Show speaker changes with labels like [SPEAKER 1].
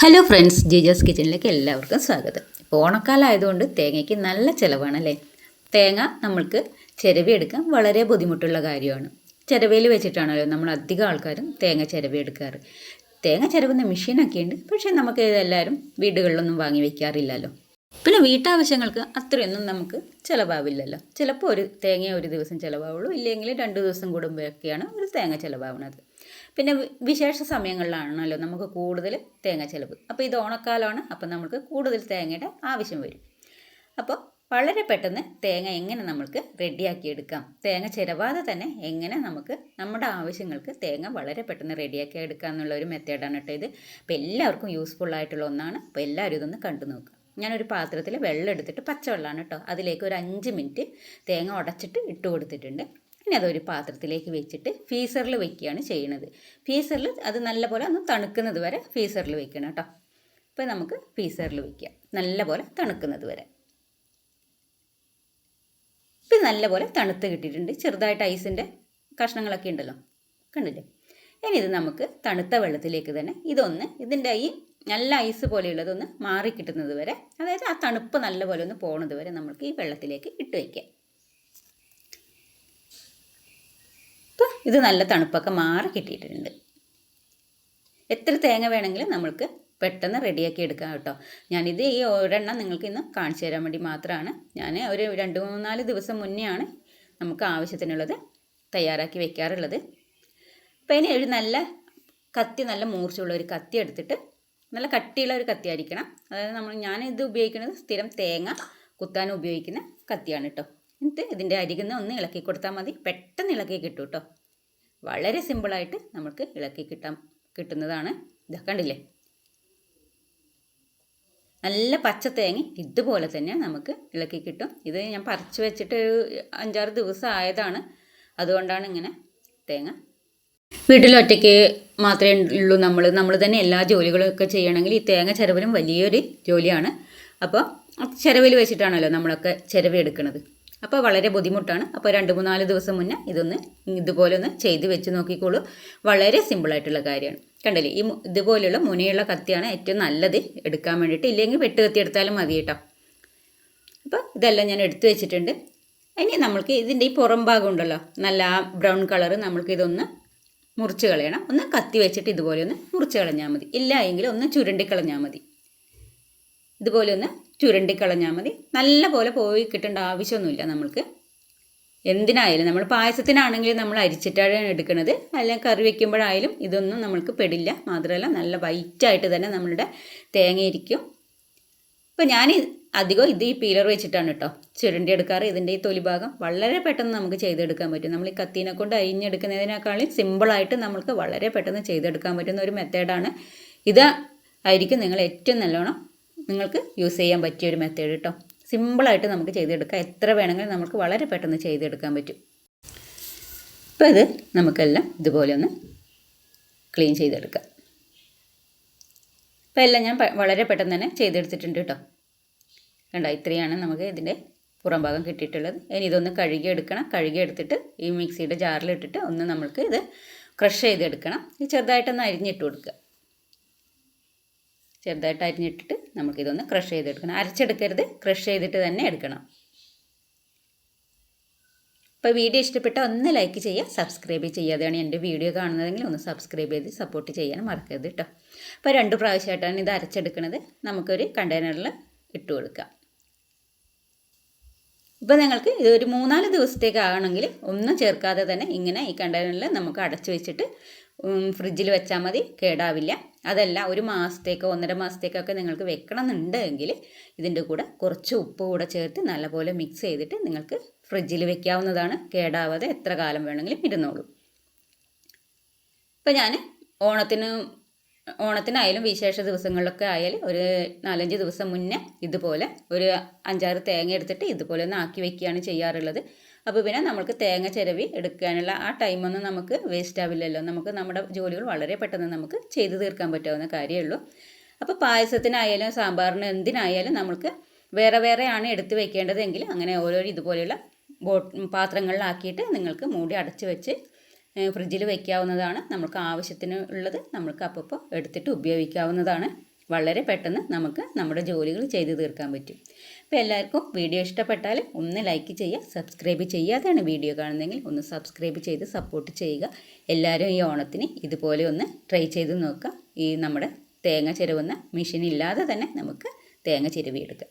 [SPEAKER 1] Hello friends ജിജസ് കിച്ചണിലേക്ക് എല്ലാവർക്കും സ്വാഗതം. ഇപ്പോൾ ഓണക്കാലമായതുകൊണ്ട് തേങ്ങയ്ക്ക് നല്ല ചിലവാണ് അല്ലേ തേങ്ങ നമ്മൾക്ക് ചിരവിയെടുക്കാൻ വളരെ ബുദ്ധിമുട്ടുള്ള കാര്യമാണ്. ചിരവയിൽ വെച്ചിട്ടാണല്ലോ നമ്മൾ അധികം ആൾക്കാരും തേങ്ങ ചിരവിയെടുക്കാറ്. തേങ്ങ ചിരവുന്ന മെഷീനൊക്കെ ഉണ്ട് പക്ഷേ നമുക്ക് ഇതെല്ലാവരും വീടുകളിലൊന്നും വാങ്ങി വെക്കാറില്ലല്ലോ. പിന്നെ വീട്ടാവശ്യങ്ങൾക്ക് അത്രയൊന്നും നമുക്ക് ചിലവാവില്ലല്ലോ. ചിലപ്പോൾ ഒരു തേങ്ങ ഒരു ദിവസം ചിലവാവുള്ളൂ ഇല്ലെങ്കിൽ രണ്ട് ദിവസം കൂടുമ്പോഴൊക്കെയാണ് ഒരു തേങ്ങ ചിലവാവുന്നത്. പിന്നെ വിശേഷ സമയങ്ങളിലാണല്ലോ നമുക്ക് കൂടുതൽ തേങ്ങ ചിലവ്. അപ്പോൾ ഇത് ഓണക്കാലമാണ് അപ്പോൾ നമുക്ക് കൂടുതൽ തേങ്ങയുടെ ആവശ്യം വരും. അപ്പോൾ വളരെ പെട്ടെന്ന് തേങ്ങ എങ്ങനെ നമുക്ക് റെഡിയാക്കിയെടുക്കാം തേങ്ങ ചിലവാതെ തന്നെ എങ്ങനെ നമുക്ക് നമ്മുടെ ആവശ്യങ്ങൾക്ക് തേങ്ങ വളരെ പെട്ടെന്ന് റെഡിയാക്കി എടുക്കാം എന്നുള്ള ഒരു മെത്തേഡാണ് കേട്ടോ ഇത്. അപ്പോൾ എല്ലാവർക്കും യൂസ്ഫുൾ ആയിട്ടുള്ള ഒന്നാണ്. അപ്പോൾ എല്ലാവരും ഇതൊന്ന് കണ്ടു നോക്കുക. ഞാനൊരു പാത്രത്തിൽ വെള്ളം എടുത്തിട്ട് പച്ചവെള്ളമാണ് കേട്ടോ. അതിലേക്ക് ഒരു അഞ്ച് മിനിറ്റ് തേങ്ങ ഉടച്ചിട്ട് ഇട്ട് കൊടുത്തിട്ടുണ്ട്. ഇനി അതൊരു പാത്രത്തിലേക്ക് വെച്ചിട്ട് ഫീസറിൽ വെക്കുകയാണ് ചെയ്യുന്നത് ഫീസറിൽ അത് നല്ലപോലെ ഒന്ന് തണുക്കുന്നത് വരെ ഫീസറിൽ വെക്കണം കേട്ടോ. ഇപ്പോൾ നമുക്ക് ഫീസറിൽ വെക്കാം. നല്ലപോലെ തണുക്കുന്നത് വരെ. ഇപ്പം നല്ലപോലെ തണുത്ത് കിട്ടിയിട്ടുണ്ട്. ചെറുതായിട്ട് ഐസിന്റെ കഷ്ണങ്ങളൊക്കെ ഉണ്ടല്ലോ. കണ്ടില്ലേ? ഇനി ഇത് നമുക്ക് തണുത്ത വെള്ളത്തിലേക്ക് തന്നെ ഇതൊന്ന് ഇതിന്റെ ഈ നല്ല ഐസ് പോലെയുള്ളതൊന്ന് മാറി കിട്ടുന്നത് വരെ അതായത് ആ തണുപ്പ് നല്ലപോലെ ഒന്ന് പോണത് വരെ നമുക്ക് ഈ വെള്ളത്തിലേക്ക് ഇട്ട് വയ്ക്കാം. ഇപ്പം ഇത് നല്ല തണുപ്പൊക്കെ മാറി കിട്ടിയിട്ടുണ്ട്. എത്ര തേങ്ങ വേണമെങ്കിലും നമ്മൾക്ക് പെട്ടെന്ന് റെഡിയാക്കി എടുക്കാം കേട്ടോ. ഞാനിത് ഈ ഒരെണ്ണം നിങ്ങൾക്ക് ഇന്ന് കാണിച്ചു തരാൻ വേണ്ടി മാത്രമാണ്. ഞാൻ ഒരു രണ്ട് മൂന്നാൽ ദിവസം മുന്നെയാണ് നമുക്ക് ആവശ്യത്തിനുള്ളത് തയ്യാറാക്കി വെക്കാറുള്ളത്. അപ്പം ഇനി ഒരു നല്ല കത്തി നല്ല മൂർച്ചയുള്ള ഒരു കത്തി എടുത്തിട്ട് നല്ല കട്ടിയുള്ള ഒരു കത്തി ആയിരിക്കണം അതായത് നമ്മൾ ഞാൻ ഇത് ഉപയോഗിക്കുന്നത് സ്ഥിരം തേങ്ങ കുത്താൻ ഉപയോഗിക്കുന്ന കത്തിയാണ് കേട്ടോ എന്നിട്ട് ഇതിന്റെ അരികുന്ന ഒന്ന് ഇളക്കി കൊടുത്താൽ മതി. പെട്ടെന്ന് ഇളക്കി കിട്ടും കേട്ടോ വളരെ സിമ്പിളായിട്ട് നമുക്ക് ഇളക്കി കിട്ടാൻ കിട്ടുന്നതാണ്. ഇതാ കണ്ടില്ലേ? നല്ല പച്ച തേങ്ങ ഇതുപോലെ തന്നെ നമുക്ക് ഇളക്കി കിട്ടും. ഇത് ഞാൻ പറിച്ചു വെച്ചിട്ട് ഒരു അഞ്ചാറ് ദിവസം ആയതാണ്. അതുകൊണ്ടാണ് ഇങ്ങനെ തേങ്ങ വീട്ടിൽ ഒറ്റയ്ക്ക് മാത്രമേ ഉള്ളൂ നമ്മൾ നമ്മൾ തന്നെ എല്ലാ ജോലികളും ഒക്കെ ചെയ്യണമെങ്കിൽ ഈ തേങ്ങ ചിരവലും വലിയൊരു ജോലിയാണ്. അപ്പോൾ ചിരവിൽ വെച്ചിട്ടാണല്ലോ നമ്മളൊക്കെ ചിരവ് എടുക്കുന്നത്. അപ്പോൾ വളരെ ബുദ്ധിമുട്ടാണ്. അപ്പോൾ രണ്ട് മൂന്നാൽ ദിവസം മുന്നേ ഇതൊന്ന് ഇതുപോലെ ഒന്ന് ചെയ്ത് വെച്ച് നോക്കിക്കോളൂ. വളരെ സിമ്പിളായിട്ടുള്ള കാര്യമാണ്. കണ്ടില്ലേ? ഈ ഇതുപോലെയുള്ള മുനയുള്ള കത്തിയാണ് ഏറ്റവും നല്ലത് എടുക്കാൻ വേണ്ടിയിട്ട്. ഇല്ലെങ്കിൽ വെട്ട് കത്തി എടുത്താലും മതി കേട്ടോ. അപ്പോൾ ഇതെല്ലാം ഞാൻ എടുത്തു വെച്ചിട്ടുണ്ട്. ഇനി നമ്മൾക്ക് ഇതിന്റെ ഈ പുറം ഭാഗം ഉണ്ടല്ലോ. നല്ല ബ്രൗൺ കളർ നമ്മൾക്ക് ഇതൊന്ന് മുറിച്ച് കളയണം. ഒന്ന് കത്തി വെച്ചിട്ട് ഇതുപോലെ ഒന്ന് മുറിച്ച് കളഞ്ഞാൽ മതി. ഇല്ല എങ്കിൽ ഒന്ന് ചുരണ്ടി കളഞ്ഞാൽ മതി. ഇതുപോലെ ഒന്ന് ചുരണ്ടി കളഞ്ഞാൽ മതി. നല്ല പോലെ പോയി കിട്ടേണ്ട ആവശ്യമൊന്നുമില്ല നമ്മൾക്ക്. എന്തിനായാലും നമ്മൾ പായസത്തിനാണെങ്കിൽ നമ്മൾ അരിച്ചിട്ടാണ് എടുക്കുന്നത്. അല്ലെങ്കിൽ കറി വയ്ക്കുമ്പോഴായാലും ഇതൊന്നും നമ്മൾക്ക് പെടില്ല. മാത്രമല്ല നല്ല വൈറ്റായിട്ട് തന്നെ നമ്മളുടെ തേങ്ങ ഇരിക്കും. അപ്പോൾ ഞാൻ അധികം ഇത് ഈ പീലർ വെച്ചിട്ടാണ് കേട്ടോ ചുരണ്ടി എടുക്കാറ്. ഇതിന്റെ ഈ തൊലി ഭാഗം വളരെ പെട്ടെന്ന് നമുക്ക് ചെയ്തെടുക്കാൻ പറ്റും. നമ്മൾ ഈ കത്തീനെ കൊണ്ട് അരിഞ്ഞെടുക്കുന്നതിനേക്കാളും സിമ്പിളായിട്ട് നമുക്ക് വളരെ പെട്ടെന്ന് ചെയ്തെടുക്കാൻ പറ്റുന്ന ഒരു മെത്തേഡാണ് ഇത് ആയിരിക്കും നിങ്ങൾ ഏറ്റവും നല്ലോണം നിങ്ങൾക്ക് യൂസ് ചെയ്യാൻ പറ്റിയ ഒരു മെത്തേഡ് കേട്ടോ സിമ്പിളായിട്ട് നമുക്ക് ചെയ്തെടുക്കാം. എത്ര വേണമെങ്കിലും നമുക്ക് വളരെ പെട്ടെന്ന് ചെയ്തെടുക്കാൻ പറ്റും. അപ്പോൾ ഇത് നമുക്കെല്ലാം ഇതുപോലെ ഒന്ന് ക്ലീൻ ചെയ്തെടുക്കാം. അപ്പോൾ എല്ലാം ഞാൻ വളരെ പെട്ടെന്ന് തന്നെ ചെയ്തെടുത്തിട്ടുണ്ട് കേട്ടോ. കണ്ടോ ഇത്രയാണ് നമുക്ക് ഇതിന്റെ പുറം ഭാഗം കിട്ടിയിട്ടുള്ളത്. ഇനി ഇതൊന്ന് കഴുകി എടുക്കണം. കഴുകി എടുത്തിട്ട് ഈ മിക്സിയുടെ ജാറിലിട്ടിട്ട് ഒന്ന് നമ്മൾക്ക് ഇത് ക്രഷ് ചെയ്തെടുക്കണം. ഇത് ചെറുതായിട്ടൊന്ന് അരിഞ്ഞിട്ട് കൊടുക്കുക. ചെറുതായിട്ട് അരിഞ്ഞിട്ടിട്ട് നമുക്കിതൊന്ന് ക്രഷ് ചെയ്തെടുക്കണം. അരച്ചെടുക്കരുത് ക്രഷ് ചെയ്തിട്ട് തന്നെ എടുക്കണം. അപ്പോൾ വീഡിയോ ഇഷ്ടപ്പെട്ട ഒന്ന് ലൈക്ക് ചെയ്യുക സബ്സ്ക്രൈബ് ചെയ്യാതെയാണ് എന്റെ വീഡിയോ കാണുന്നതെങ്കിൽ ഒന്ന് സബ്സ്ക്രൈബ് ചെയ്ത് സപ്പോർട്ട് ചെയ്യാൻ മറക്കരുത് കേട്ടോ അപ്പോൾ രണ്ട് പ്രാവശ്യമായിട്ടാണ് ഇത് അരച്ചെടുക്കുന്നത് നമുക്കൊരു കണ്ടെയ്നറിൽ ഇട്ട് കൊടുക്കാം. ഇപ്പോൾ നിങ്ങൾക്ക് ഇത് ഒരു മൂന്നാൽ ദിവസത്തേക്ക് ആകണമെങ്കിൽ ഒന്നും ചേർക്കാതെ തന്നെ ഇങ്ങനെ ഈ കണ്ടെയ്നറിൽ നമുക്ക് അടച്ചു വെച്ചിട്ട് ഫ്രിഡ്ജിൽ വെച്ചാൽ മതി കേടാവില്ല. അതല്ല ഒരു മാസത്തേക്കോ ഒന്നര മാസത്തേക്കൊക്കെ നിങ്ങൾക്ക് വെക്കണം എന്നുണ്ടെങ്കിൽ ഇതിന്റെ കൂടെ കുറച്ച് ഉപ്പ് കൂടെ ചേർത്ത് നല്ലപോലെ മിക്സ് ചെയ്തിട്ട് നിങ്ങൾക്ക് ഫ്രിഡ്ജിൽ വെക്കാവുന്നതാണ്. കേടാവാതെ എത്ര കാലം വേണമെങ്കിലും ഇരുന്നോളൂ. ഇപ്പം ഞാൻ ഓണത്തിന് ഓണത്തിനായാലും വിശേഷ ദിവസങ്ങളിലൊക്കെ ആയാലും ഒരു നാലഞ്ച് ദിവസം മുന്നേ ഇതുപോലെ ഒരു അഞ്ചാറ് തേങ്ങ എടുത്തിട്ട് ഇതുപോലെ ഒന്ന് ആക്കി വെക്കുകയാണ് ചെയ്യാറുള്ളത്. അപ്പോൾ പിന്നെ നമുക്ക് തേങ്ങ ചിരവി എടുക്കാനുള്ള ആ ടൈമൊന്നും നമുക്ക് വേസ്റ്റ് ആവില്ലല്ലോ. നമുക്ക് നമ്മുടെ ജോലികൾ വളരെ പെട്ടെന്ന് നമുക്ക് ചെയ്തു തീർക്കാൻ പറ്റാവുന്ന കാര്യമുള്ളൂ അപ്പോൾ പായസത്തിനായാലും സാമ്പാറിന് എന്തിനായാലും നമുക്ക് വേറെ വേറെയാണ് എടുത്ത് വെക്കേണ്ടതെങ്കിൽ അങ്ങനെ ഓരോരോ ഇതുപോലെയുള്ള ബോ പാത്രങ്ങളിലാക്കിയിട്ട് നിങ്ങൾക്ക് മൂടി അടച്ച് വെച്ച് ഫ്രിഡ്ജിൽ വയ്ക്കാവുന്നതാണ് നമുക്ക് ആവശ്യത്തിന് ഉള്ളത്. നമുക്ക് അപ്പോൾ എടുത്തിട്ട് ഉപയോഗിക്കാവുന്നതാണ്. വളരെ പെട്ടെന്ന് നമുക്ക് നമ്മുടെ ജോലികൾ ചെയ്തു തീർക്കാൻ പറ്റും. അപ്പോൾ എല്ലാവർക്കും വീഡിയോ ഇഷ്ടപ്പെട്ടാൽ ഒന്ന് ലൈക്ക് ചെയ്യുക സബ്സ്ക്രൈബ് ചെയ്യാതെയാണ് വീഡിയോ കാണുന്നതെങ്കിൽ ഒന്ന് സബ്സ്ക്രൈബ് ചെയ്ത് സപ്പോർട്ട് ചെയ്യുക. എല്ലാവരും ഈ ഓണത്തിന് ഇതുപോലെ ഒന്ന് ട്രൈ ചെയ്ത് നോക്കുക. ഈ നമ്മുടെ തേങ്ങ ചിരവുന്ന മെഷീൻ ഇല്ലാതെ തന്നെ നമുക്ക് തേങ്ങ ചിരവിയെടുക്കാം